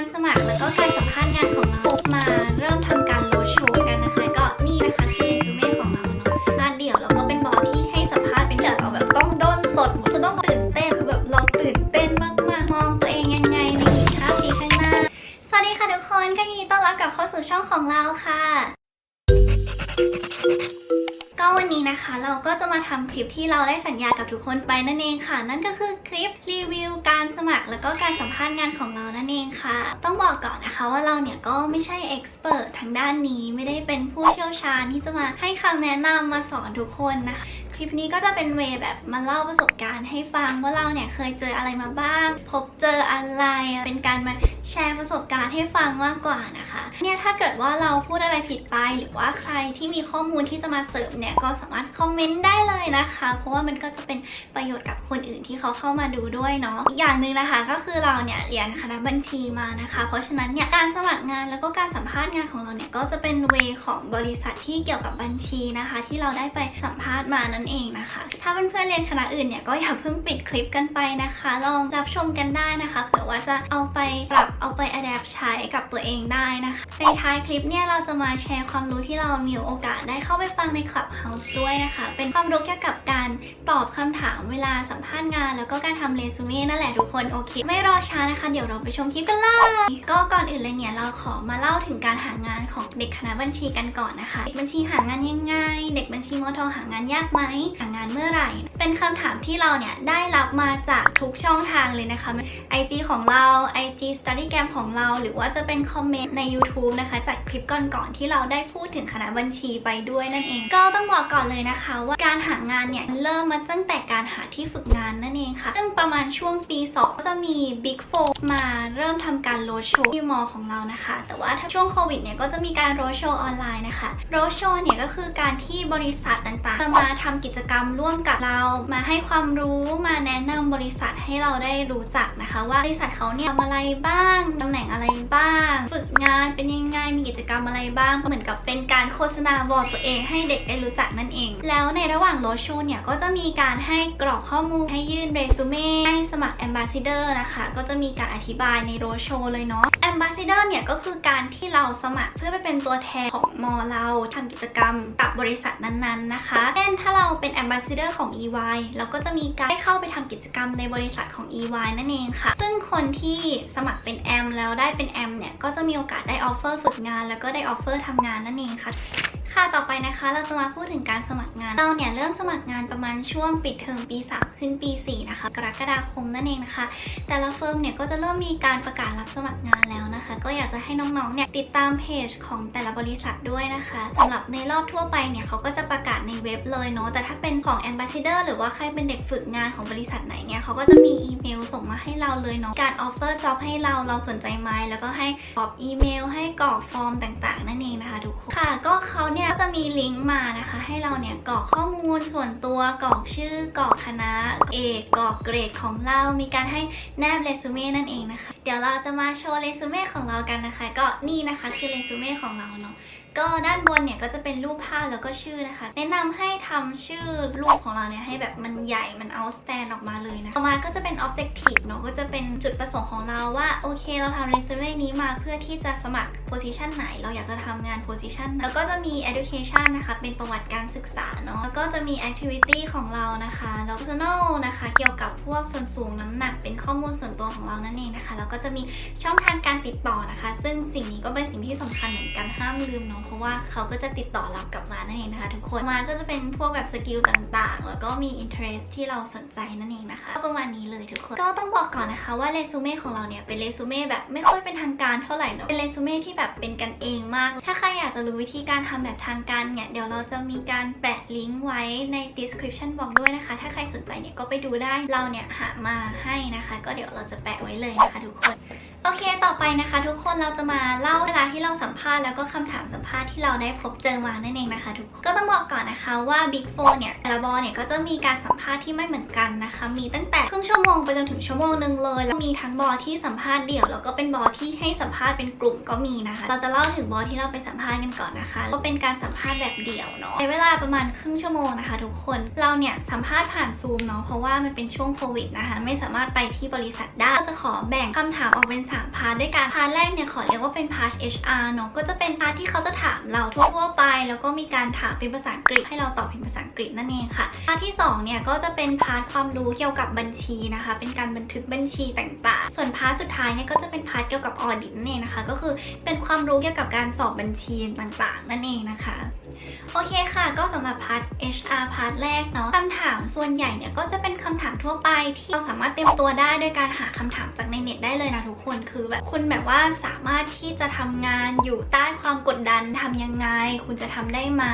การสมัครแล้วก็การสัมภาษณ์งานของเรามาเริ่มทำ วันนี้นะคะเราก็จะมาทำคลิปที่เราได้สัญญากับทุกคนไปนั่นเองค่ะ นั่นก็คือคลิปรีวิวการสมัครแล้วก็การสัมภาษณ์งานของเรานั่นเองค่ะ ต้องบอกก่อนนะคะว่าเราเนี่ยก็ไม่ใช่เอ็กซ์เพรสทางด้านนี้ไม่ได้เป็นผู้เชี่ยวชาญที่จะมาให้คำแนะนำมาสอนทุกคนนะคะคลิปนี้ก็จะเป็นเวแบบมาเล่าประสบการณ์ให้ฟังว่าเราเนี่ยเคยเจออะไรมาบ้าง พบเจออะไรเป็นการมา แชร์ประสบการณ์ให้ฟังมากกว่านะคะ เนี่ยถ้าเกิดว่าเราพูดอะไรผิดไป หรือว่าใครที่มีข้อมูลที่จะมาเสริมเนี่ยก็สามารถคอมเมนต์ได้เลยนะคะ เพราะว่ามันก็จะเป็นประโยชน์กับคนอื่นที่เขาเข้ามาดูด้วยเนาะอีกอย่างหนึ่งนะคะก็คือเราเนี่ยเรียนคณะบัญชีมานะคะ เพราะฉะนั้นเนี่ยการสมัครงานแล้วก็การสัมภาษณ์งานของเราเนี่ยก็จะเป็นเวของบริษัทที่เกี่ยวกับบัญชีนะคะ ที่เราได้ไปสัมภาษณ์มานั่นเองนะคะ ถ้าเพื่อนๆเรียนคณะอื่นเนี่ยก็อย่าเพิ่งปิดคลิปกันไปนะคะ ลองรับชมกันได้นะคะเผื่อว่าจะเอาไปปรับเอาไปอัดแอปใช้กับตัวเองได้นะคะ ในท้ายคลิปเนี่ยเราจะมาแชร์ความรู้ที่เรามีโอกาสได้เข้าไปฟังใน Clubhouse ด้วยนะคะ เป็นความรู้เกี่ยวกับการตอบคำถามเวลาสัมภาษณ์งาน แล้วก็การทำเรซูเม่นั่นแหละทุกคนโอเค ไม่รอช้านะคะ เดี๋ยวเราไปชมคลิปกันเลย ก็ก่อนอื่นเลยเนี่ยเราขอมาเล่าถึงการหางานของเด็กคณะบัญชีกันก่อนนะคะเด็กบัญชีหางานยังไง เด็กบัญชีมอทอหางานยากไหมหางานเมื่อไหร่ เป็นคำถามที่เราเนี่ยได้รับมาจากทุกช่องทางเลยนะคะ IG ของเรา IG Studygram ของเรา หรือว่าจะเป็นคอมเมนต์ใน YouTube นะคะ จากคลิปก่อนๆที่เราได้พูดถึงคณะบัญชีไปด้วยนั่นเอง ก็ต้องบอกก่อนเลยนะคะว่าการหางานเนี่ยเริ่มมาตั้งแต่การหาที่ฝึกงานนั่นเองค่ะ ซึ่งประมาณช่วงปี2ก็จะมี Big 4มาเริ่มทำการโรดโชว์ที่มอของเรานะคะ แต่ว่าถ้าช่วงโควิดเนี่ยก็จะมีการโรดโชว์ออนไลน์นะคะโรดโชว์เนี่ยก็คือการที่บริษัทต่างๆจะมาทำกิจกรรมร่วมกับเรา มาให้ความรู้มาแนะนำบริษัทให้เราได้รู้จักนะคะ ว่าบริษัทเขาเนี่ยทำอะไรบ้างตำแหน่งอะไรบ้างฝึกงานเป็นยังไงมีกิจกรรมอะไรบ้างก็เหมือนกับเป็นการโฆษณาบอกตัวเองให้เด็กได้รู้จักนั่นเอง แล้วในระหว่างโรดชว์เนี่ยก็จะมีการให้กรอกข้อมูลให้ยื่นเรซูเม่ให้สมัคร Ambassador นะคะก็จะมีการอธิบายในโรดชว์เลยเนาะ Ambassador เนี่ยก็คือการที่เราสมัครเพื่อไปเป็นตัวแทนของมอเราทำกิจกรรมกับบริษัทนั้นๆนะคะเช่นถ้าเราเป็น Ambassador ของ EY เราก็จะมีการได้เข้าไปทำกิจกรรมในบริษัทของ EY นั่นเองค่ะ ซึ่งคนที่สมัครเป็นแอมแล้วได้เป็นแอมเนี่ยก็จะมีโอกาสได้ออฟเฟอร์ฝึกงาน แล้วก็ได้ออฟเฟอร์ทำงานนั่นเองค่ะ ค่ะต่อไปนะคะ เราจะมาพูดถึงการสมัครงานเราเนี่ยเริ่มสมัครงานประมาณช่วงปิดเทอมปี3ขึ้นปี 4 นะคะ กรกฎาคมนั่นเองนะคะ แต่ละเฟิร์มเนี่ยก็จะเริ่มมีการประกาศรับสมัครงานแล้วนะคะ ก็อยากจะให้น้องๆเนี่ยติดตามเพจของแต่ละบริษัทด้วยนะคะสำหรับในรอบทั่วไปเนี่ยเขาก็จะประกาศในเว็บเลยเนาะแต่ถ้าเป็นของ Ambassador หรือว่าใครเป็นเด็กฝึกงานของบริษัทไหนเนี่ยเขาก็จะมีอีเมลส่งมาให้เราเลยเนาะการออฟเฟอร์จ็อบให้เราเราสนใจไหมแล้วก็ให้ตอบอีเมล ให้กรอกฟอร์มต่างๆ นั่นเองนะคะทุกคนค่ะก็เขาเนี่ยก็จะมีลิงก์มานะคะ ให้เราเนี่ยกรอกข้อมูลส่วนตัวกรอกชื่อกรอกคณะเอกกรอกเกรดของเรา มีการให้แนบเรซูเม่นั่นเองนะคะ เดี๋ยวเราจะมาโชว์เรซูเม่ของเรากันนะคะ ก็นี่นะคะคือเรซูเม่ของเราเนาะ ก็ด้านบนเนี่ยก็จะเป็นรูปภาพแล้วก็ชื่อนะคะ แนะนำให้ทำชื่อรูปของเราเนี่ยให้แบบมันใหญ่มัน outstand ออกมาเลยนะต่อมาก็จะเป็น objective เนาะก็จะเป็นจุดประสงค์ของเราว่าโอเค เราทำ resume นี้มาเพื่อที่จะสมัคร position ไหน เราอยากจะทำงาน position แล้วก็จะมี education นะคะ เป็นประวัติการศึกษาเนาะแล้วก็จะมี activity ของเรานะคะแล้ว personal นะคะ เกี่ยวกับพวกส่วนสูงน้ำหนักเป็นข้อมูลส่วนตัวของเรานั่นเองนะคะแล้วก็จะมีช่องทางการติดต่อนะคะ ซึ่งสิ่งนี้ก็เป็นสิ่งที่สำคัญเหมือนกันห้ามลืมเนาะเพราะว่าเขาก็จะติดต่อเรากลับมานั่นเองนะคะทุกคนมาก็จะเป็นพวกแบบสกิลต่างๆ แล้วก็มี interest ที่เราสนใจนั่นเองนะคะก็ประมาณนี้เลยทุกคนก็ต้องบอกก่อนนะคะว่าเรซูเม่ของเราเนี่ยเป็นเรซูเม่แบบไม่ค่อยเป็นทางการเท่าไหร่เนาะเป็นเรซูเม่ที่แบบเป็นกันเองมาก ถ้าใครอยากจะรู้วิธีการทำแบบทางการเนี่ยเดี๋ยวเราจะมีการแปะลิงก์ไว้ใน description box ด้วยนะคะ ถ้าใครสนใจเนี่ยก็ไปดูได้เราเนี่ยหามาให้นะคะ ก็เดี๋ยวเราจะแปะไว้เลยนะคะทุกคน โอเคต่อไปนะคะ ทุกคนเราจะมาเล่าเวลาที่เราสัมภาษณ์แล้วก็คำถามสัมภาษณ์ที่เราได้พบเจอมานั่นเองนะคะ ทุกคนก็ต้องบอกก่อนนะคะว่า Big 4เนี่ยแต่ละบอเนี่ยก็จะมีการสัมภาษณ์ที่ไม่เหมือนกันนะคะ มีตั้งแต่ครึ่งชั่วโมงไปจนถึงชั่วโมงหนึ่งเลย แล้วมีทั้งบอที่สัมภาษณ์เดี่ยวแล้วก็เป็นบอที่ให้สัมภาษณ์เป็นกลุ่มก็มีนะคะ เราจะเล่าถึงบอที่เราไปสัมภาษณ์กันก่อนนะคะ ก็เป็นการสัมภาษณ์แบบเดี่ยวเนาะใช้เวลาประมาณครึ่งชั่วโมงนะคะ ทุกคนเราเนี่ยสัมภาษณ์ผ่านซูมเนาะเพราะว่ามันเป็นช่วงโควิดนะคะ ไม่สามารถไปที่บริษัทได้ก็จะขอแบ่งคำถามออกเป็น3พาร์ทด้วยกัน พาร์ทแรกเนี่ยขอเรียกว่าเป็นพาร์ท HR เนาะ ก็จะเป็นพาร์ทที่เขาจะถามเราทั่วๆไป แล้วก็มีการถามเป็นภาษาอังกฤษให้เราตอบเป็นภาษาอังกฤษนั่นเองค่ะ พาร์ทที่สองเนี่ยก็จะเป็นพาร์ทความรู้เกี่ยวกับบัญชีนะคะ เป็นการบันทึกบัญชีต่างๆ ส่วนพาร์ทสุดท้ายเนี่ยก็จะเป็นพาร์ทเกี่ยวกับออดิตนั่นเองนะคะ ก็คือเป็นความรู้เกี่ยวกับการสอบบัญชีต่างๆ นั่นเองนะคะ โอเคค่ะ ก็สำหรับพาร์ท HR พาร์ทแรกเนาะคำถามส่วนใหญ่เนี่ยก็จะเป็นคำถามทั่วไปที่เราสามารถเตรียมตัวได้โดยการหาคำถามจากในเน็ตได้เลยนะทุกคนคือแบบคุณแบบว่าสามารถที่จะทำงานอยู่ใต้ความกดดันทำยังไง คุณจะทำได้ไหม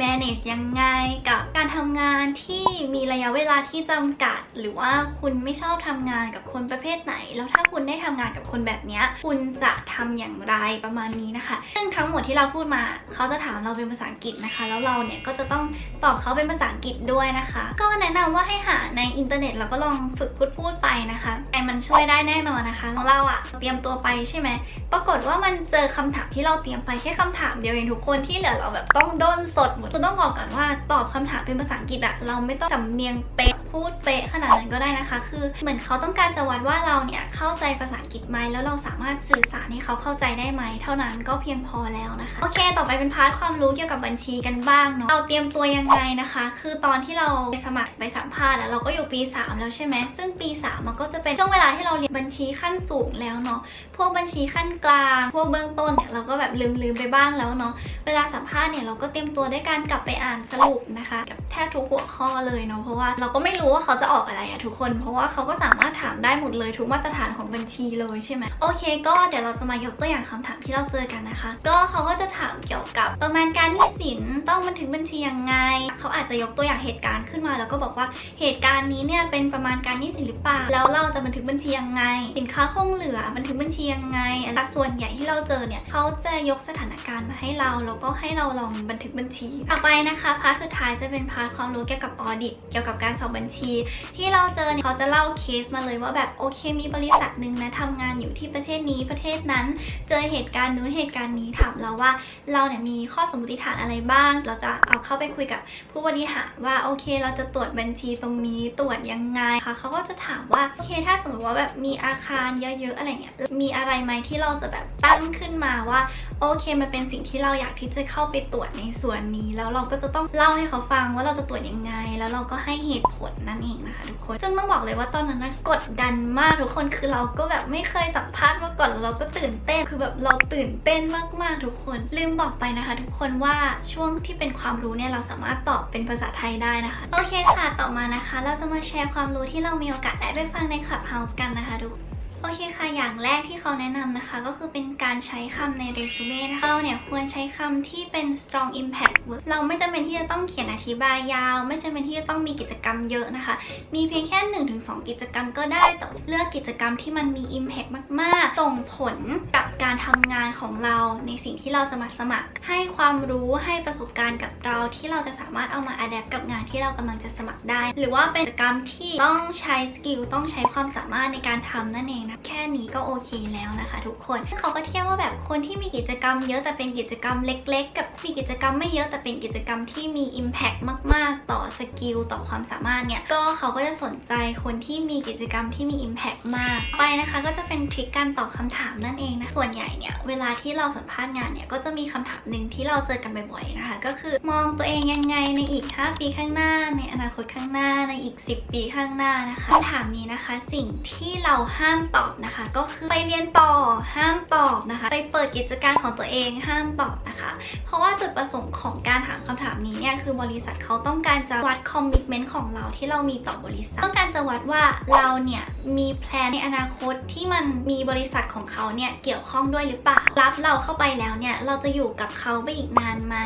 manage ยังไงกับการทำงานที่มีระยะเวลาที่จำกัด หรือว่าคุณไม่ชอบทำงานกับคนประเภทไหน แล้วถ้าคุณได้ทำงานกับคนแบบนี้คุณจะทำอย่างไรประมาณนี้นะคะ ซึ่งทั้งหมดที่เราพูดมาเขาจะถามเราเป็นภาษาอังกฤษนะคะ แล้วเราเนี่ยก็จะต้องตอบเขาเป็นภาษาอังกฤษด้วยนะคะ ก็แนะนำว่าให้หาในอินเทอร์เน็ตแล้วก็ลองฝึกพูดพูดไปนะคะไอ้มันช่วยได้แน่นอนนะคะของเราอะเตรียมตัวไปใช่ไหม ปรากฏว่ามันเจอคำถามที่เราเตรียมไปแค่คำถามเดียวเองทุกคนที่เหลือเราแบบต้องด้นสดหมดคือต้องบอกก่อนว่าตอบคำถามเป็นภาษาอังกฤษอะเราไม่ต้องสำเนียงเป๊ะพูดเป๊ะขนาดนั้นก็ได้นะคะ คือเหมือนเขาต้องการจะวัดว่าเราเนี่ยเข้าใจภาษาอังกฤษไหมแล้วเราสามารถสื่อสารให้เขาเข้าใจได้ไหมเท่านั้นก็เพียงพอแล้วนะคะโอเค ต่อไปเป็นพาร์ทความรู้เกี่ยวกับบัญชีกันบ้างเนาะเราเตรียมตัวยังไงนะคะ คือตอนที่เราไปสมัครไปสัมภาษณ์อะเราก็อยู่ปี 3 แล้วใช่ไหมซึ่งปี3มันก็จะเป็นช่วงเวลาที่เราเรียนบัญชีขั้นสูงแล้วเนาะพวกบัญชีขั้นกลาง พวกเบื้องต้นเนี่ยเราก็แบบลืมๆไปบ้างแล้วเนาะเวลาสัมภาษณ์เนี่ยเราก็เตรียมตัวด้วยการกลับไปอ่านสรุปนะคะ กับแทบทุกหัวข้อเลยเนาะเพราะว่าเราก็ไม่รู้ว่าเขาจะออกอะไรอะทุกคน เพราะว่าเขาก็สามารถถามได้หมดเลยทุกมาตรฐานของบัญชีเลยใช่ไหมโอเค ก็เดี๋ยวเราจะมายกตัวอย่างคำถามที่เราเจอกันนะคะ ก็เขาก็จะถามเกี่ยวกับประมาณการหนี้สินต้องบันทึกบัญชียังไง เขาอาจจะยกตัวอย่างเหตุการณ์ขึ้นมาแล้วก็บอกว่าเหตุการณ์นี้เนี่ยเป็นประมาณการหนี้สินหรือเปล่า แล้วเราจะบันทึกบัญชียังไง สินค้าคงเหลือบันทึกบัญชียังไงแต่ส่วนใหญ่ที่เราเจอเนี่ยเขาจะยกสถานการณ์มาให้เรา แล้วก็ให้เราลองบันทึกบัญชี ต่อไปนะคะพาร์ทสุดท้ายจะเป็นพาร์ทความรู้เกี่ยวกับออดิตเกี่ยวกับการสอบบัญชี ที่เราเจอเนี่ยเขาจะเล่าเคสมาเลยว่าแบบโอเคมีบริษัทหนึ่งนะทำงานอยู่ที่ประเทศนี้ประเทศนั้น เจอเหตุการณ์นู้นเหตุการณ์นี้ถามเราว่า เราเนี่ยมีข้อสมมติฐานอะไรบ้าง เราจะเอาเข้าไปคุยกับผู้บริหารว่าโอเค เราจะตรวจบัญชีตรงนี้ตรวจยังไงคะเขาก็จะถามว่าโอเคถ้าสมมติว่าแบบมีอาคารเยอะๆอะไรเงี้ยมีอะไรไหมที่เราจะแบบตั้งขึ้นมาว่า โอเคมันเป็นสิ่งที่เราอยากที่จะเข้าไปตรวจในส่วนนี้ แล้วเราก็จะต้องเล่าให้เขาฟังว่าเราจะตรวจยังไง แล้วเราก็ให้เหตุผลนั่นเองนะคะทุกคนซึ่งต้องบอกเลยว่าตอนนั้นนะกดดันมากทุกคนคือเราก็แบบไม่เคยสัมภาษณ์มาก่อนแล้วเราก็ตื่นเต้นคือแบบเราตื่นเต้นมากๆทุกคน ลืมบอกไปนะคะ ทุกคนว่าช่วงที่เป็นความรู้เนี่ยเราสามารถตอบเป็นภาษาไทยได้นะคะ โอเคค่ะต่อมานะคะ เราจะมาแชร์ความรู้ที่เรามีโอกาสได้ไปฟังใน Clubhouse กันนะคะทุกคน โอเคค่ะ อย่างแรกที่เขาแนะนำนะคะ ก็คือเป็นการใช้คำในเรซูเม่นะคะ เราเนี่ยควรใช้คำที่เป็น strong impact word เราไม่จำเป็นที่จะต้องเขียนอธิบายยาว ไม่จำเป็นที่จะต้องมีกิจกรรมเยอะนะคะ มีเพียงแค่ 1-2 กิจกรรมก็ได้ แต่เลือกกิจกรรมที่มันมี impact มาก ๆ ส่งผลกับการทำงานของเราในสิ่งที่เราจะมาสมัคร ให้ความรู้ให้ประสบการณ์กับเราที่เราจะสามารถเอามา adapt กับงานที่เรากำลังจะสมัครได้ หรือว่าเป็นกิจกรรมที่ต้องใช้สกิลต้องใช้ความสามารถในการทำนั่นเองนะแค่นี้ก็โอเคแล้วนะคะ ทุกคนเขาก็เทียบว่าแบบคนที่มีกิจกรรมเยอะแต่เป็นกิจกรรมเล็ก ๆ กับมีกิจกรรมไม่เยอะแต่เป็นกิจกรรมที่มี impact มาก ๆ ต่อสกิลต่อความสามารถเนี่ยก็เขาก็จะสนใจคนที่มีกิจกรรมที่มี impact มากไปนะคะ ก็จะเป็นทริคการตอบคำถามนั่นเองนะส่วนใหญ่เนี่ยเวลาที่เราสัมภาษณ์งานเนี่ยก็จะมีคำถามหนึ่งที่เราเจอกันบ่อยๆนะคะ ก็คือมองตัวเองยังไงในอีก 5 ปีข้างหน้า ในอนาคตข้างหน้าในอีก 10 ปีข้างหน้านะคะคำถามนี้นะคะ สิ่งที่เราห้ามตอบนะคะ ก็คือไปเรียนต่อห้ามตอบนะคะ ไปเปิดกิจการของตัวเองห้ามตอบนะคะ เพราะว่าจุดประสงค์ของการถามคำถามนี้เนี่ยคือบริษัทเขาต้องการจะวัดคอมมิชเมนต์ของเราที่เรามีต่อบริษัท ต้องการจะวัดว่าเราเนี่ยมีแพลนในอนาคตที่มันมีบริษัทของเขาเนี่ยเกี่ยวข้องด้วยหรือเปล่ารับเราเข้าไปแล้วเนี่ยเราจะอยู่กับเขาไปอีกนานไหม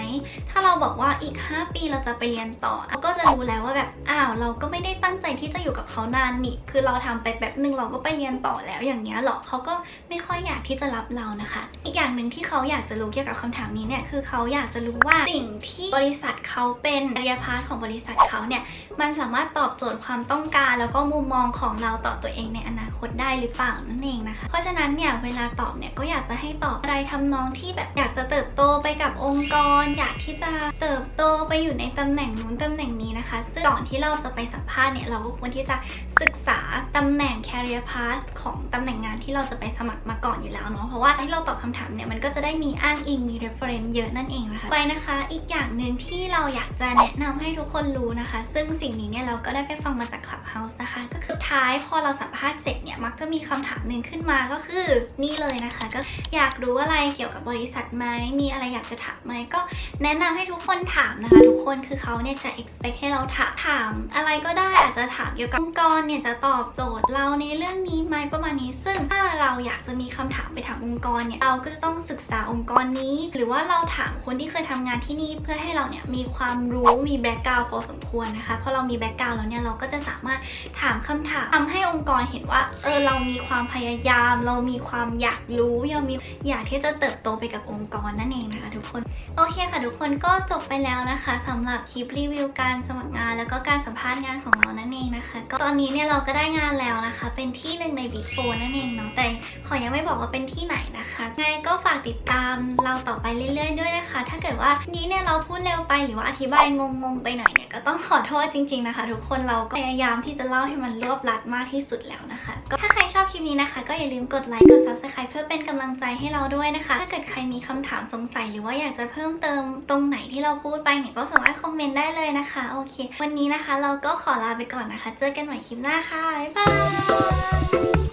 ถ้าเราบอกว่าอีก 5 ปีเราจะไปเรียนต่อเราก็จะรู้แล้วว่าแบบอ้าวเราก็ไม่ได้ตั้งใจที่จะอยู่กับเขานานนี่คือเราทำไปแบบหนึ่งเราก็ไปเรียนต่อแล้วอย่างเงี้ยหรอเขาก็ไม่ค่อยอยากที่จะรับเรานะคะ อีกอย่างหนึ่งที่เขาอยากจะรู้เกี่ยวกับคำถามนี้เนี่ยคือเขาอยากจะรู้ว่าสิ่งที่บริษัทเขาเป็นเรียพาร์ทของบริษัทเขาเนี่ยมันสามารถตอบโจทย์ความต้องการ แล้วก็มุมมองของเราต่อตัวเองในอนาคตได้หรือเปล่านั่นเองนะคะ เพราะฉะนั้นเนี่ยเวลาตอบเนี่ยก็อยากจะให้ตอบอะไรทำนองที่แบบอยากจะเติบโตไปกับองค์กร อยากที่จะเติบโตไปอยู่ในตำแหน่งนู้นตำแหน่งนี้นะคะซึ่งก่อนที่เราจะไปสัมภาษณ์เนี่ยเราก็ควรที่จะศึกษาตำแหน่ง career path ของตำแหน่งงานที่เราจะไปสมัครมาก่อนอยู่แล้วเนาะเพราะว่าที่เราตอบคำถามเนี่ยมันก็จะได้มีอ้างอิงมี reference เยอะนั่นเองนะคะไปนะคะ อีกอย่างหนึ่งที่เราอยากจะแนะนำให้ทุกคนรู้นะคะ ซึ่งสิ่งนี้เนี่ยเราก็ได้ไปฟังมาจาก Clubhouse นะคะ ก็คือท้ายพอเราสัมภาษณ์เสร็จเนี่ยมักจะมีคำถามหนึ่งขึ้นมาก็คือนี่เลยนะคะ ก็อยากรู้อะไรเกี่ยวกับบริษัทไหมมีอะไรอยากจะถามไหมก็แนะนำให้ทุกคนถามนะคะทุกคนคือเขาเนี่ยจะ expect ให้เราถามถาม อะไรก็ได้อาจจะถามเกี่ยวกับองค์กรเนี่ยจะตอบโจทย์เราในเรื่องนี้ไหมประมาณนี้ ซึ่งถ้าเราอยากจะมีคำถามไปถามองค์กรเนี่ยเราก็จะต้องศึกษาองค์กรนี้ หรือว่าเราถามคนที่เคยทำงานที่นี่เพื่อให้เราเนี่ยมีความรู้มีแบ็กกราวพอสมควรนะคะพอเรามีแบ็กกราวแล้วเนี่ยเราก็จะสามารถถามคำถามทำให้องค์กรเห็นว่าเออเรามีความพยายาม เรามีความอยากรู้เรามีอยากที่จะเติบโตไปกับองค์กรนั่นเองนะคะทุกคนโอเคค่ะทุกคนก็จบไปแล้วนะคะสำหรับคลิปรีวิวการสมัครงาน แล้วก็การสัมภาษณ์งานของเรานั่นเองนะคะ ก็ตอนนี้เนี่ยเราก็ได้งานแล้วนะคะ เป็นที่หนึ่งใน Big 4นั่นเองเนาะแต่ขอยังไม่บอกว่าเป็นที่ไหนนะคะไงก็ฝากติดตามเราต่อไปเรื่อยๆด้วยนะคะ ถ้าเกิดว่านี้เนี่ยเราพูดเร็วไปหรือว่าอธิบายงงๆไปหน่อยเนี่ยก็ต้องขอโทษจริง ๆนะคะ ทุกคนเราก็พยายามที่จะเล่าให้มันรวบรัดมากที่สุดแล้วนะคะ ก็ถ้าใครชอบคลิปนี้นะคะ ก็อย่าลืมกดไลค์กด subscribe เพื่อเป็นกำลังใจให้เราด้วยนะคะ ถ้าเกิดใครมีคำถามสงสัยหรือว่าอยากจะเพิ่มเติมตรงไหนที่เราพูดไปเนี่ยก็สามารถคอมเมนต์ได้เลยนะคะโอเค วันนี้นะคะเราก็ขอลาไปก่อนนะคะ เจอกันใหม่คลิปหน้าค่ะบ๊ายบา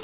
ย